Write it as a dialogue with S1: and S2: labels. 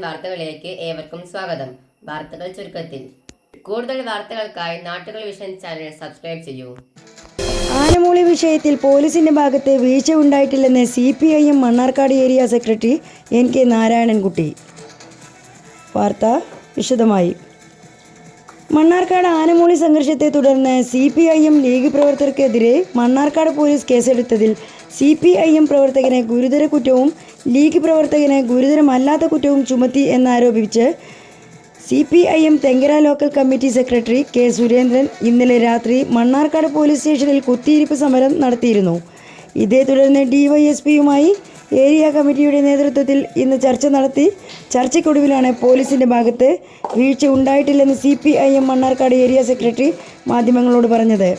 S1: വാർത്തകളിലേക്ക് ഏവർക്കും സ്വാഗതം. വാർത്തകൾ ചുരുക്കത്തിൽ. കൂടുതൽ വാർത്തകൾക്കായി നാട്ടുകൾ വിഷൻ ചാനൽ സബ്സ്ക്രൈബ് ചെയ്യൂ.
S2: ആനമൂളി വിഷയത്തിൽ പോലീസിന്റെ ഭാഗത്ത് വീഴ്ച ഉണ്ടായിട്ടില്ലെന്ന് C P I M Mannarkkad area secretary N K Narayanankutty. വാർത്ത വിശദമായി. മണ്ണാർക്കാട് ആനമൂളി സംഘർഷത്തെ തുടർന്ന് C P I M league പ്രവർത്തകർക്കെതിരെ Mannarkkad police കേസെടുത്തതിൽ സി പി ഐ എം പ്രവർത്തകനെ ഗുരുതര കുറ്റവും ലീഗ് പ്രവർത്തകനെ ഗുരുതരമല്ലാത്ത കുറ്റവും ചുമത്തി എന്നാരോപിച്ച് C P I M Thenkara local committee secretary K Surendran ഇന്നലെ രാത്രി മണ്ണാർക്കാട് പോലീസ് സ്റ്റേഷനിൽ കുത്തിയിരിപ്പ് സമരം നടത്തിയിരുന്നു. ഇതേ തുടർന്ന് ഡിവൈഎസ്പിയുമായി ഏരിയ കമ്മിറ്റിയുടെ നേതൃത്വത്തിൽ ഇന്ന് ചർച്ച നടത്തി. ചർച്ചയ്ക്കൊടുവിലാണ് പോലീസിന്റെ ഭാഗത്ത് വീഴ്ച ഉണ്ടായിട്ടില്ലെന്ന് C P I M Mannarkkad area secretary മാധ്യമങ്ങളോട് പറഞ്ഞത്.